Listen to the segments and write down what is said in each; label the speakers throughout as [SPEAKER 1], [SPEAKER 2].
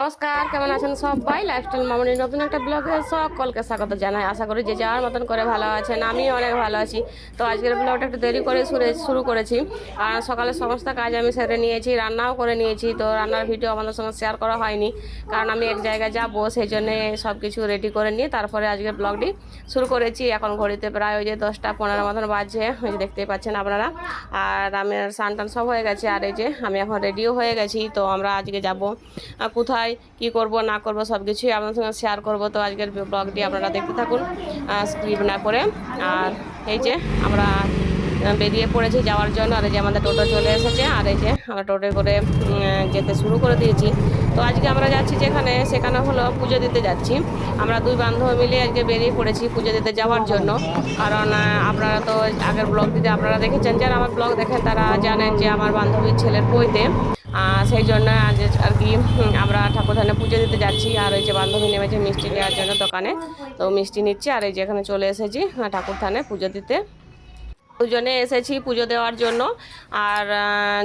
[SPEAKER 1] নমস্কার কেমন আছেন সবাই? লাইফস্টাইল মামনির নতুন একটা ব্লগে সকলকে স্বাগত জানাই। আশা করি যে যাওয়ার মতন করে ভালো আছেন আমি অনেক ভালো আছি। তো আজকের ব্লগটা একটু দেরি করে শুরু করেছি। আর সকালে সমস্ত কাজ আমি সেরে নিয়েছি, রান্নাও করে নিয়েছি। তো রান্নার ভিডিও আমাদের সঙ্গে শেয়ার করা হয়নি, কারণ আমি এক জায়গায় যাব সেই জন্যে সব কিছু রেডি করে নিয়ে তারপরে আজকের ব্লগটি শুরু করেছি। এখন ঘড়িতে প্রায় ওই যে দশটা পনেরো মতন বাজছে ওই যে দেখতেই পাচ্ছেন আপনারা। আর আমার স্নান টান সব হয়ে গেছে, আর এই যে আমি এখন রেডিও হয়ে গেছি। তো আমরা আজকে যাব কোথায় কি করব, না করব সব কিছুই আপনাদের সঙ্গে শেয়ার করব। তো আজকের ব্লগটি আপনারা দেখতে থাকুন স্ক্রিপ না করে। আর এই যে আমরা বেরিয়ে পড়েছি যাওয়ার জন্য, আর এই যে আমাদের টোটো চলে এসেছে, আর এই যে আমরা টোটোয় করে যেতে শুরু করে দিয়েছি। তো আজকে আমরা যাচ্ছি যেখানে, সেখানে হলো পুজো দিতে যাচ্ছি। আমরা দুই বান্ধব মিলে আজকে বেরিয়ে পড়েছি পুজো দিতে যাওয়ার জন্য। কারণ আপনারা তো আগের ব্লগ দিতে আপনারা দেখেছেন, যারা আমার ব্লগ দেখেন, তারা জানেন যে আমার বান্ধবীর ছেলের বইতে সেই জন্য আজ আর কি আমরা ঠাকুরধানে পুজো দিতে যাচ্ছি। আর ওই যে বান্ধবী নেমেছে মিষ্টি নেওয়ার জন্য দোকানে। তো মিষ্টি নিচ্ছি, আর এই যে এখানে চলে এসেছি ঠাকুর ঠাকুরধানে পুজো দিতে। দুজনে এসেছি পুজো দেওয়ার জন্য। আর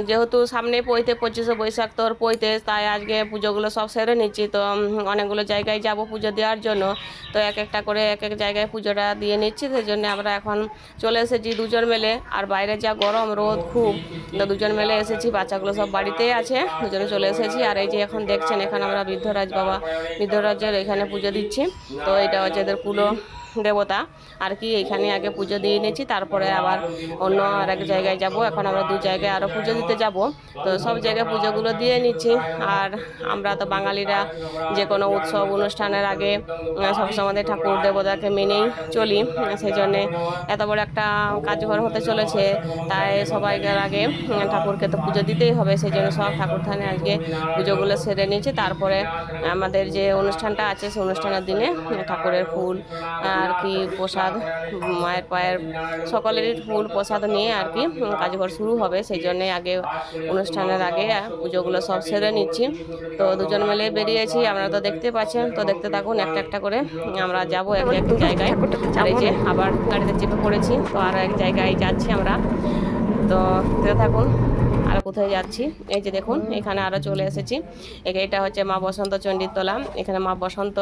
[SPEAKER 1] যেহেতু সামনে পৈতে পঁচিশে বৈশাখ তোর পৈতে, তাই আজকে পুজোগুলো সব সেরে নিচ্ছি। তো অনেকগুলো জায়গায় যাব পুজো দেওয়ার জন্য। তো এক একটা করে এক এক জায়গায় পুজোটা দিয়ে নিচ্ছি। সেই জন্য আমরা এখন চলে এসেছি দুজন মেলে। আর বাইরে যা গরম, রোদ খুব, তো দুজন মেলে এসেছি। বাচ্চাগুলো সব বাড়িতেই আছে, দুজনে চলে এসেছি। আর এই যে এখন দেখছেন, এখানে আমরা বৃদ্ধরাজ বাবা, বৃদ্ধরাজের এখানে পুজো দিচ্ছি। তো এটা হচ্ছে এদের কুলো দেবতা। আর কি, এখানে আগে পুজো দিয়ে নিয়েছি তারপরে আবার অন্য আর এক জায়গায় যাব। এখন আমরা দু জায়গায় আরও পুজো দিতে যাব। তো সব জায়গায় পুজোগুলো দিয়ে নিচ্ছি। আর আমরা তো বাঙালিরা যে কোনো উৎসব, অনুষ্ঠানের আগে সবসময় ঠাকুর দেবতাকে মেনেই চলি। সেই জন্যে এত বড় একটা কার্যকর হতে চলেছে। তাই সবাইকার আগে ঠাকুরকে তো পুজো দিতেই হবে। সেই জন্য সব ঠাকুর থানে আজকে পুজোগুলো সেরে নিয়েছি। তারপরে আমাদের যে অনুষ্ঠানটা আছে, সেই অনুষ্ঠানের দিনে ঠাকুরের ফুল আর কি প্রসাদ মায়ের পায়ের সকলেরই ফুল প্রসাদ নিয়ে আর কি উম, কাজকর শুরু হবে। সেই জন্যে আগে অনুষ্ঠানের আগে পুজোগুলো সব সেরে নিচ্ছি। তো দুজন মিলে বেরিয়েছি আমরা তো দেখতে পাচ্ছেন। তো দেখতে থাকুন একটা একটা করে। আমরা যাব এক এক জায়গায়। আর যে আবার গাড়িতে চেপে পড়েছি তো আরও এক জায়গায় যাচ্ছি আমরা। তো দেখতে থাকুন। আর কোথায় যাচ্ছি? এই যে দেখুন, এখানে আরও চলে এসেছি। এটা হচ্ছে মা বসন্ত চণ্ডীর তলা। এখানে মা বসন্ত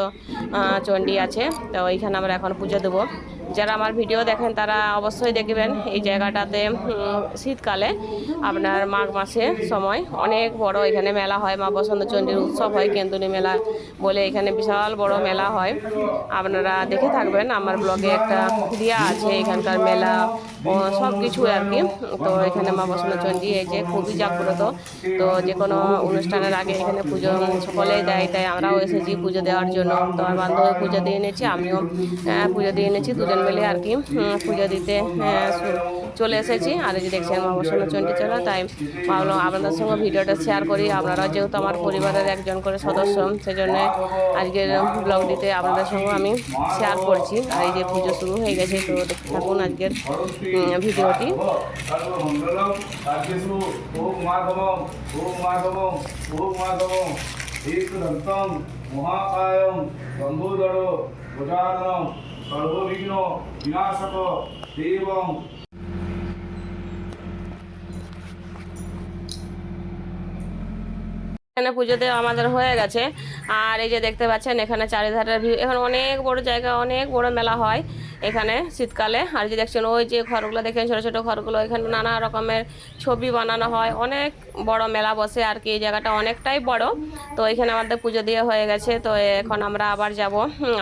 [SPEAKER 1] চণ্ডী আছে। তো ওইখানে আমরা এখন পুজো দেবো। যারা আমার ভিডিও দেখেন তারা অবশ্যই দেখবেন এই জায়গাটাতে শীতকালে আপনার মাঘ মাসের সময় অনেক বড় এখানে মেলা হয়, মা বসন্ত চণ্ডীর উৎসব হয়, কেন্দুনি মেলা বলে এখানে বিশাল বড় মেলা হয়। আপনারা দেখে থাকবেন, আমার ব্লগে একটা দেওয়া আছে, এখানকার মেলা সব কিছু আর কি। তো এখানে মা বসন্ত চণ্ডী এই যে খুবই জাগ্রত। তো যে কোনো অনুষ্ঠানের আগে এখানে পুজো সকলেই দেয়, তাই আমরাও এসেছি পুজো দেওয়ার জন্য। তো আমার বান্ধবী পুজো দিয়ে এনেছি, আমিও পুজো দিয়ে এনেছি, দুজন মিলে আর কি পুজো দিতে চলে এসেছি আর এই যে দেখছেন মা বসন্ত চণ্ডী চলা তাই ভাবলাম আপনাদের সঙ্গে ভিডিওটা শেয়ার করি আপনারা যেহেতু আমার পরিবারের একজন করে সদস্য সেই জন্য আজকের ব্লগটিতে আপনাদের সঙ্গে আমি শেয়ার করছি আর এই যে পুজো শুরু হয়ে গেছে তো দেখতে থাকুন আজকের ভিডিওটি
[SPEAKER 2] রাজ্যসু ওম মাধবম સર્વવિઘ્નો વિનાશક દેવં
[SPEAKER 1] এখানে পুজোতে আমাদের হয়ে গেছে। আর এই যে দেখতে পাচ্ছেন, এখানে চারিধারের ভিউ, এখানে অনেক বড় জায়গা, অনেক বড় মেলা হয় এখানে শীতকালে। আর যে দেখছেন, ওই যে ঘরগুলো দেখেন, ছোটো ছোটো ঘরগুলো, এখানে নানা রকমের ছবি বানানো হয়। অনেক বড় মেলা বসে আর কি, এই জায়গাটা অনেকটাই বড়। তো এখানে আমাদের পুজো দিয়ে হয়ে গেছে। তো এখন আমরা আবার যাব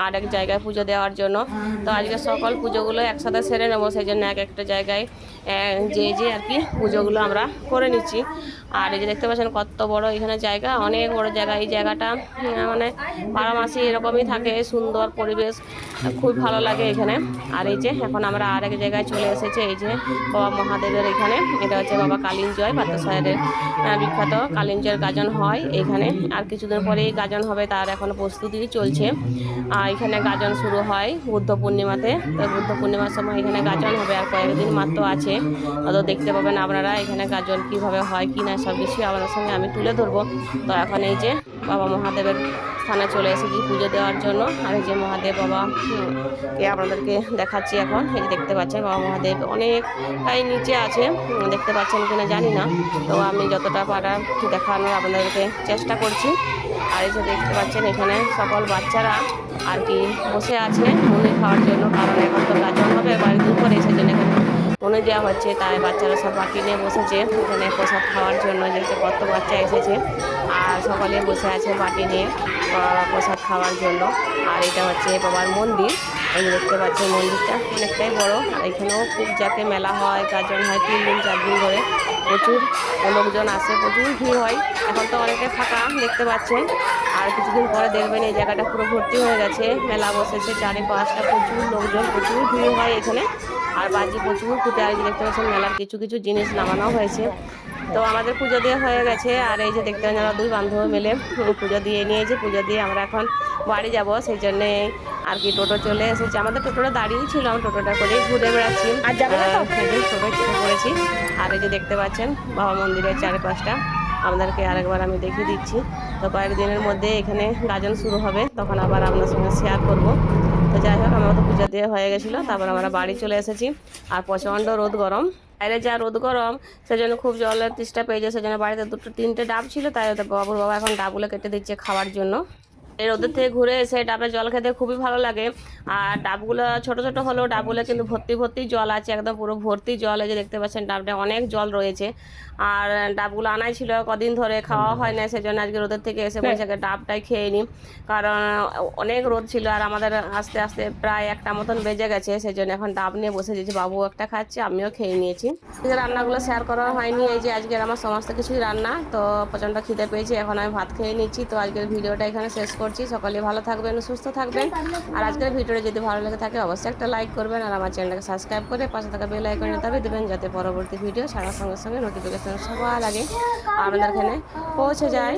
[SPEAKER 1] আরেক জায়গায় পুজো দেওয়ার জন্য। তো আজকে সকল পুজোগুলো একসাথে সেরে নেব, সেই জন্য এক একটা জায়গায় যে যে আর কি পুজোগুলো আমরা করে নিচ্ছি। আর এই যে দেখতে পাচ্ছেন, কত বড় এখানে জায়গা। অনেক বড় জায়গা। এই জায়গাটা মানে বারো মাসি এরকমই থাকে, সুন্দর পরিবেশ, খুব ভালো লাগে এখানে। আর এই যে, এখন আমরা আরেক জায়গায় চলে এসেছি, এই যে বাবা মহাদেবের এখানে। এটা হচ্ছে বাবা কালিঞ্জয় বাতাসাহের বিখ্যাত কালিঞ্জয়ের গাজন হয় এখানে। আর কিছুদিন পরেই গাজন হবে, তার এখন প্রস্তুতি চলছে। আর এখানে গাজন শুরু হয় বুদ্ধ পূর্ণিমাতে। বুদ্ধ পূর্ণিমার সময় এখানে গাজন হবে, আর কয়েকদিন মাত্র আছে। তো দেখতে পাবেন আপনারা এখানে গাজন কীভাবে হয়, কি না, সব কিছুই আপনাদের সঙ্গে আমি তুলে ধরবো। তো এখন এই যে বাবা মহাদেবের স্থানে চলে এসেছি পুজো দেওয়ার জন্য। আর এই যে মহাদেব বাবা, কে আপনাদেরকে দেখাচ্ছি এখন, এই দেখতে পাচ্ছেন বাবা মহাদেব অনেকটাই নিচে আছে, দেখতে পাচ্ছেন কিনা জানি না। তো আমি যতটা পারা দেখানোর আপনাদেরকে চেষ্টা করছি। আর এই যে দেখতে পাচ্ছেন এখানে সকল বাচ্চারা আর কি বসে আছে মুড়ি খাওয়ার জন্য, কারণ এখন তো গাজন হবে, বাড়ি করে সেজন্য এখানে মনে দেওয়া হচ্ছে, তাই বাচ্চারা সব বাটি নিয়ে বসেছে। এখানে প্রসাদ খাওয়ার জন্য যেহেতু কত বাচ্চা এসেছে, আর সকলে বসে আছে বাটি নিয়ে প্রসাদ খাওয়ার জন্য। আর এটা হচ্ছে বাবার মন্দির। এই দেখতে পাচ্ছি মন্দিরটা অনেকটাই বড়। আর এখানেও খুব যাতে মেলা হয় গাজন হয় তিন দিন, চার দিন ধরে প্রচুর লোকজন আসে, প্রচুর ভিড় হয়। এখন তো অনেকটাই ফাঁকা দেখতে পাচ্ছেন আর কিছুদিন পরে দেখবেন এই জায়গাটা পুরো ভর্তি হয়ে গেছে। মেলা বসেছে চারি পাঁচটা প্রচুর লোকজন, প্রচুর ভিড় হয় এখানে। আর বাজি প্রচুর ফুটে আর দেখতে পাচ্ছেন মেলার কিছু কিছু জিনিস নামানো হয়েছে। তো আমাদের পুজো দিয়ে হয়ে গেছে আর এই যে দেখতে পাচ্ছেন আমরা দুই বান্ধব মিলে পুজো দিয়ে নিয়েছি পুজো দিয়ে আমরা এখন বাড়ি যাব সেই জন্যে আর কি টোটো চলে এসেছে। আমাদের টোটোটা দাঁড়িয়েই ছিল আমরা টোটোটা করেই ঘুরে বেড়াচ্ছি। আর টোটো ছেড়ে পড়েছি। আর এই যে দেখতে পাচ্ছেন বাবা মন্দিরের চারপাশটা আপনাদেরকে আরেকবার আমি দেখিয়ে দিচ্ছি। তো কয়েকদিনের মধ্যে এখানে গাজন শুরু হবে তখন আবার আপনার সঙ্গে শেয়ার করব। তো যাই হোক, আমার তো পুজো দিয়ে হয়ে গেছিল, তারপর আমরা বাড়ি চলে এসেছি। আর প্রচণ্ড রোদ গরম। বাইরে যা রোদ গরম, সেজন্য খুব জলের তৃষ্টা পেয়েছে সেজন্য বাড়িতে দুটো তিনটে ডাব ছিল, তাই বাবুর বাবা এখন ডাবগুলো কেটে দিচ্ছে খাওয়ার জন্য। রোদের থেকে ঘুরে এসে ডাবে জল খেতে খুবই ভালো লাগে। আর ডাবগুলো ছোট ছোট হলেও ডাবগুলো কিন্তু ভর্তি ভর্তি জল আছে, একদম পুরো ভর্তি জল এই যে দেখতে পাচ্ছেন ডাবটা অনেক জল রয়েছে। আর ডাবগুলো আনাই ছিল কদিন ধরে খাওয়া হয় না, সেজন্য আজকে রোদের থেকে এসে বসে ডাবটাই খেয়ে নিই। কারণ অনেক রোদ ছিল আর আমাদের আস্তে আস্তে প্রায় একটা মতন বেজে গেছে সেই জন্য এখন ডাব নিয়ে বসে দিয়েছি বাবু একটা খাচ্ছে, আমিও খেয়ে নিয়েছি। রান্নাগুলো শেয়ার করা হয়নি, এই যে আজকের আমার সমস্ত কিছুই রান্না, তো প্রচণ্ড খিদে পেয়েছি, এখন আমি ভাত খেয়ে নিচ্ছি। তো আজকের ভিডিওটা এখানে শেষ করছি। সকলে ভালো থাকবেন, সুস্থ থাকবেন। আর আজকের ভিডিওটা যদি ভালো লেগে থাকে, অবশ্যই একটা লাইক করবেন আর আমার চ্যানেলটাকে সাবস্ক্রাইব করে পাশে থাকা বেল আইকনে দাবি দেবেন যাতে পরবর্তী ভিডিও ছাড়ার সঙ্গে সঙ্গে নোটিফিকেশন সবার আগে আপনাদের এখানে পৌঁছে যায়।